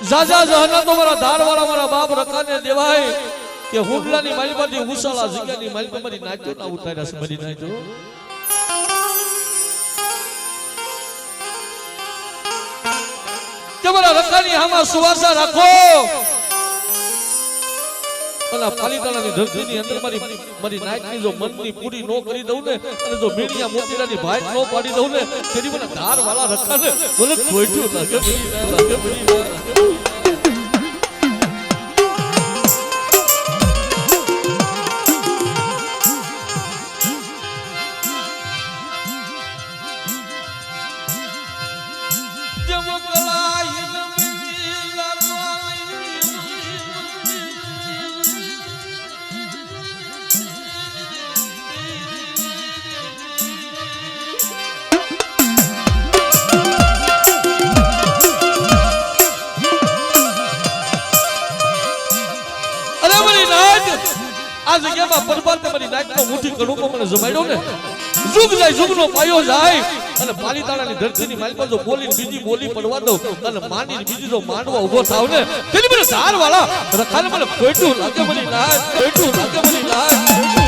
જાજા જહના તો મારા ધારવાળા મારા બાપ રકાને દેવાય કે હુંડલાની પરથી ઉસાળા જગ્યાની માલમાં મારી નાચો ના ઉતાર્યા છે, મારી નાચો કે મારા રકાની હામાં સુવાસા રાખો. અને પાલીતાણાની ધરતીની અંદર મારી મારી નાયકની જો મનની પૂરી નો કરી દઉં ને, અને જો મીડિયા મોતીલાની ભાઈ નો પાડી દઉં ને, તેની મને ધાર વાળા રખાને મને ના લાગે આ મને ને. જુગ જાય, જુગનો પાયો જાય. અને પાલીતાણાની ધરતીની માલમાં જો બોલી બીજી બોલી પડવા દો અને માની બીજી જો માંડવા ઊભો થાવ ને, તેની મને ધાર વાળા રખાને મને ખોટું લાગે મારી નાચ ખોટું લાગે મારી નાચ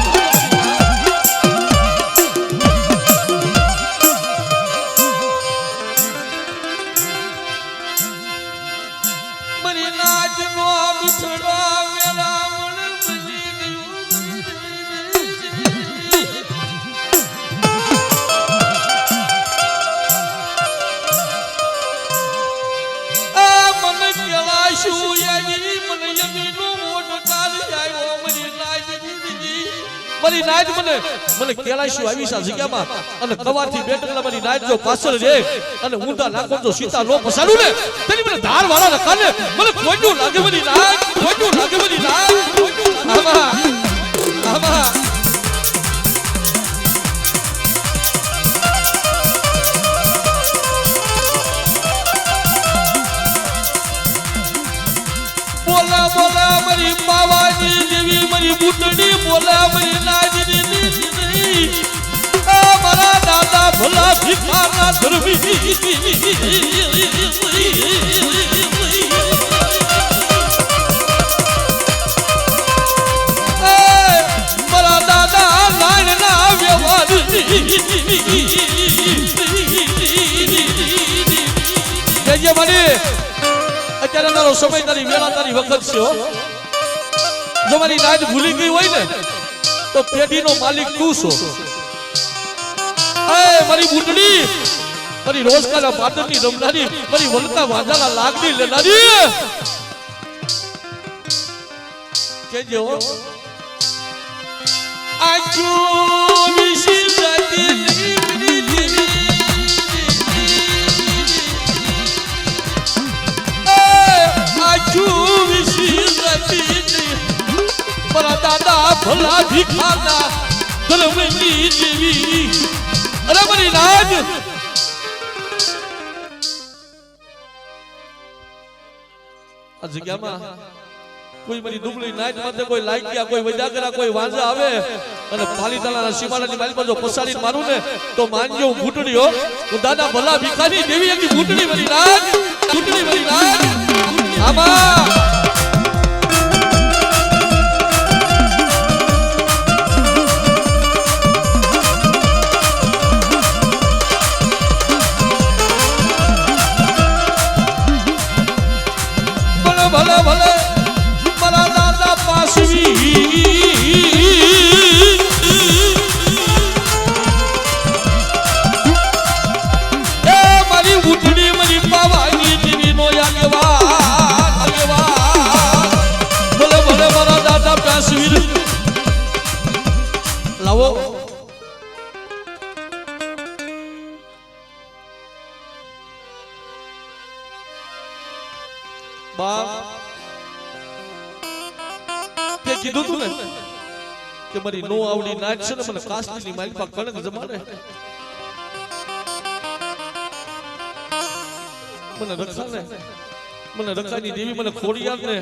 મને કેલાઈશું આવી છે જગ્યામાં? અને કવાથી બેઠેલા મારી નાચ જો પાછળ રે અને ઊંડા નાખો જો સીતા લો પસાડું ને? તેની મને ધાર વાળા રખાને મને ખોટું લાગે મારી નાચ ખોટું લાગે મારી નાચ ખોટું આમાં આમાં બોલા બોલા, મારી બાવાની જેવી મારી બુટડી બોલા, મારી નાજની ભિખારના ધર્મી મારા મારી સમય તારી વેળા તારી વખત છે જો મારી નાચ ભૂલી ગઈ હોય ને તો પેઢીનો માલિક તું છો? મારી બુટડી મારી રોજકાના પાટણની રમનારી મારી વલકા વાજાના લાગણી લેનારી. કેજો આજુ વિશી જાતી મારા દાદા ભલા ભીખાના ધર્મની દેવી અરે મારી રાજ આ જગ્યામાં કોઈ મારી દુબળી નાચ માટે કોઈ લાગ્યા, કોઈ વજાગરા, કોઈ વાંઝા આવે અને પાલીતાણાના સીમાડાની મારી જો પસાડી મારું ને, તો માનજો હું ઘૂંટડી, હો. હું દાદા ભલા ભિખારી, દેવી એની ઘૂંટડી મારી રાજ ઘૂંટડી મારી રાજ આમાં કે મારી નો આવડી નાચ છે ને મને મારી પાસે કણક જમાડે. મને રખા ને મને રખાની દેવી મને ખોડિયાર ને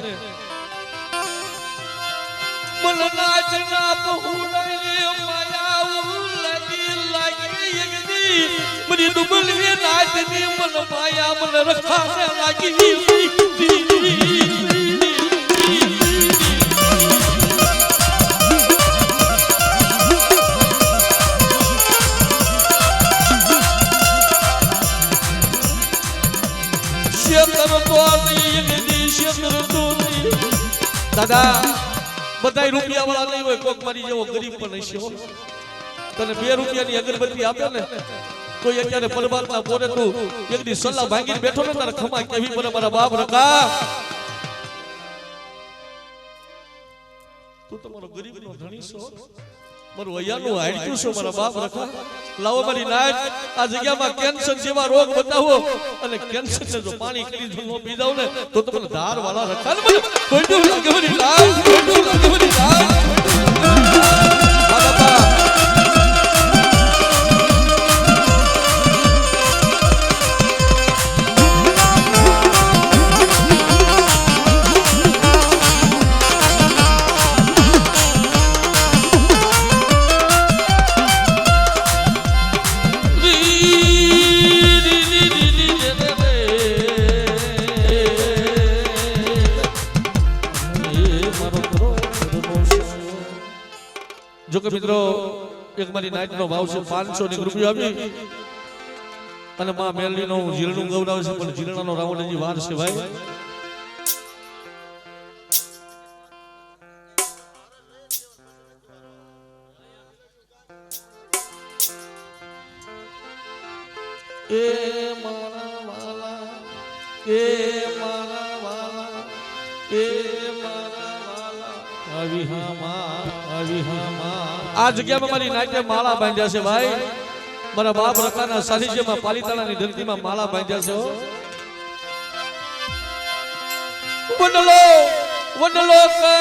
મને નાચ ના બહુડાય માયા ઉલડી લાગી યગદી મરી દુબલી નાચની મન માયા મને રખા ને લાગી શેતરતો દાદા, બધાય રૂપિયા વાળા નહીં હોય, કોક મારી જેવો ગરીબ પણ હશે હો. તને બે રૂપિયાની અગરબત્તી આપે ને, તો અત્યારે પરમાત્મા બોલે તું એકની સલાહ ભાંગીને બેઠો ને, તારે ખમા કેવી મને મારા બાપ રકા. તું તમારો ગરીબનો ધણી છો. મારું અયાનું હાડ્યું છો મારા બાપ રખા લાવો મારી નાચ આ જગ્યામાં કેન્સર જેવા રોગ બતાવો. અને કેન્સર ને જો પાણી કરી ન પી જાવ ને, તો તમને ધાર વાળા રખા ને જો કે મિત્રો, એક મારી નાઈટ નો ભાવ છે પાંચસો ની રૂપિયા આપી. અને માં મેલડી નું જીરણું ગવડાવે છે, પણ જીરણાનો રાવણ હજી વાર છે ભાઈ. એ એ આ જગ્યામાં મારી નાટ્ય માળા બાંધ્યા છે ભાઈ મારા બાપ રકાના સાનિધ્યમાં પાલિતાણાની ધરતીમાં માળા બાંધ્યા છે. વડલો વડલો કહે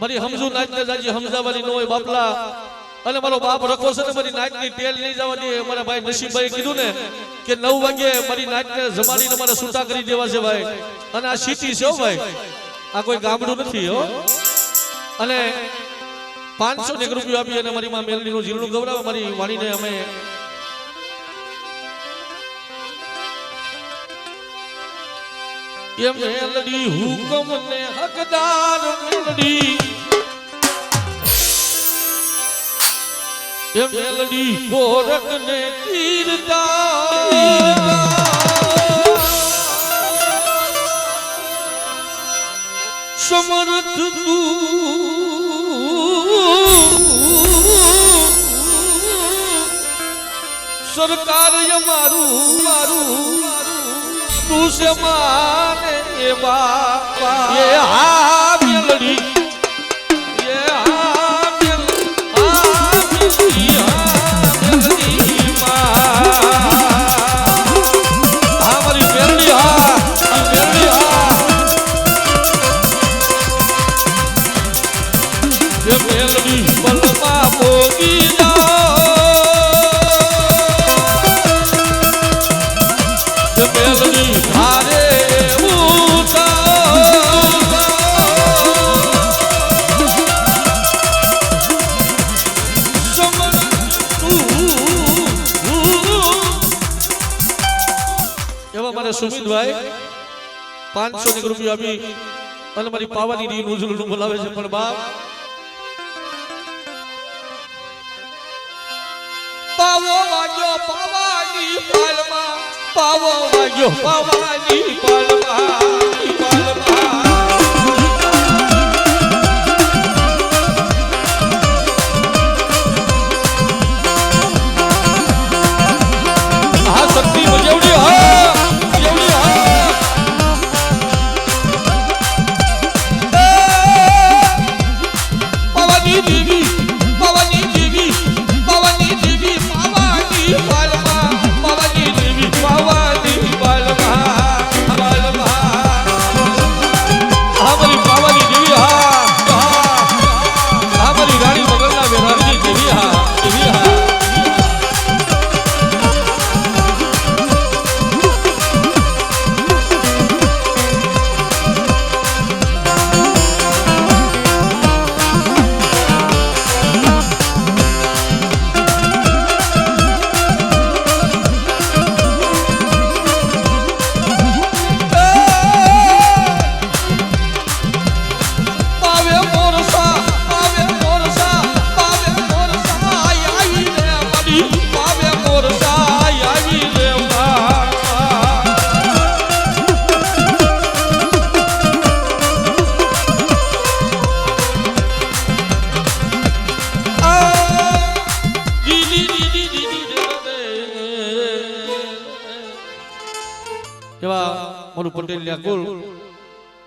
મારી હમઝુ નાચ ને જાજી, હમજાવાની ન હોય બાપલા. અને મારો બાપ રખો છે ને મારી નાચની તેલ નહીં જવા દે મારા ભાઈ નસીબભાઈ કીધું ને કે નવ વાગે મારી નાચ ને જમાડીને મારે છૂટા કરી દેવા છે ભાઈ. અને આ સીટી છે ભાઈ. આ કોઈ ગામડું નથી, હો. અને પાંચસો એક રૂપિયા આપી અને મારી માં મેલની નું જીરણું ગવડાવે મારી વાણીને અમે એ મેલડી હુકમ ને હકદાર મેલડી એ મેલડી ગોરખ ને તીરદાર સમર્થ તું. સરકાર મારું મારું તું છે માને એ બાપા. એ હા મેલડી સુમિતભાઈ પાંચસો ની રૂપિયા આપી અને મારી પાવાની ઉજળું બોલાવે છે પણ પાવો વાગ્યો પાવાની પાલમાં મારું પટેલ કુલ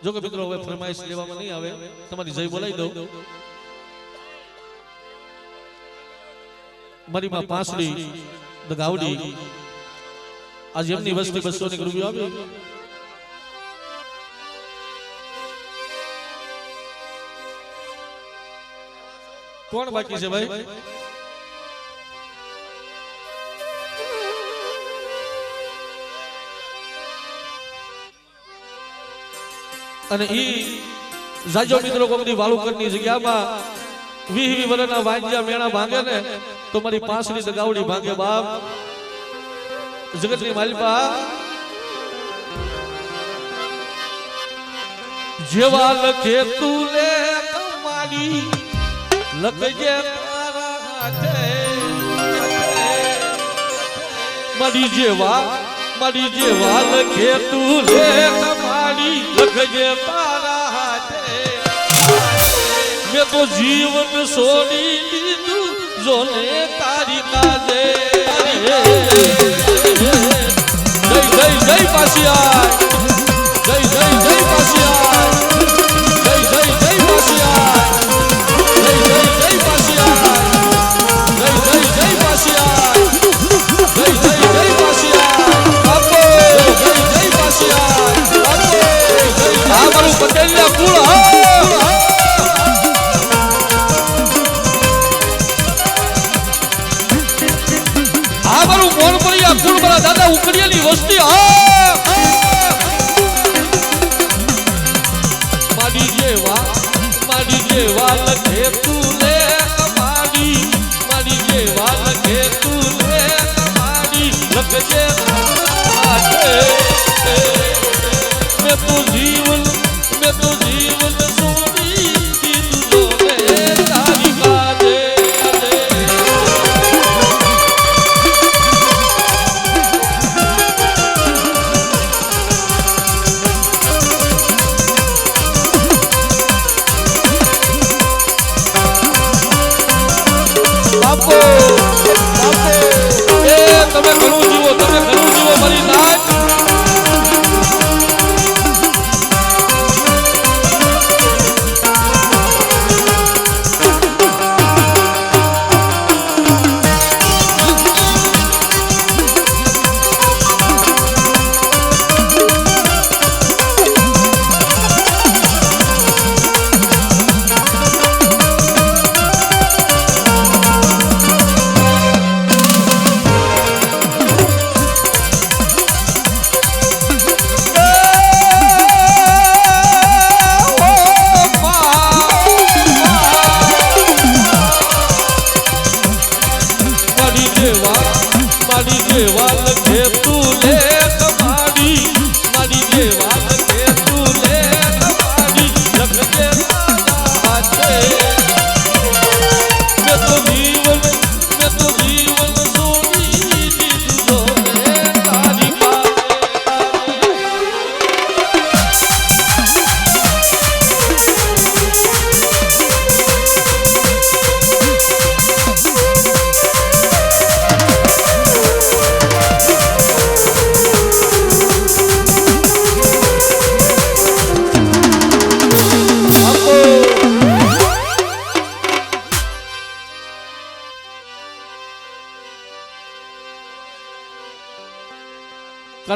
જો કે મિત્રો હવે ફરમાઈશ લેવામાં નહીં આવે. તમારી જય બોલાવી દઉં. મારી માં પાંસડી દ ગાવડી આજે એમની વસ્તી બસો ની રૂપિયો આવી કોણ બાકી છે ભાઈ? અને ઈ જાજો મિત્રો કોમની વાલુકરની જગ્યામાં વીહ વી વરના વાંજ્યા મેણા ભાંગે ને તો મારી પાંસની દગાવડી ભાંગે બાપ. જગતની માલિપા. જેવા લખે તું લે કમાડી લખજે તારા હાથે. મારી જેવા મારી જેવા લખે તું લે કમાડી લખજે તારા હાથે. મેં તો જીવન છોડી દીધું જોને તારી કાજે. જય જય જય પાસિયા જય જય જય પાસિયા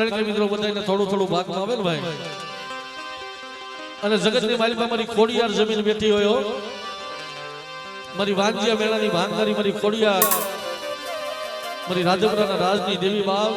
કારણ કે મિત્રો બધાને થોડું થોડું ભાગમાં આવે ને ભાઈ અને જગતની માલિકા મારી ખોડિયાર જમીન બેઠી હોય. મારી વાંજિયા મેળાની ભાંગારી મારી ખોડિયાર, મારી રાજપુરાના રાજની દેવી બાવ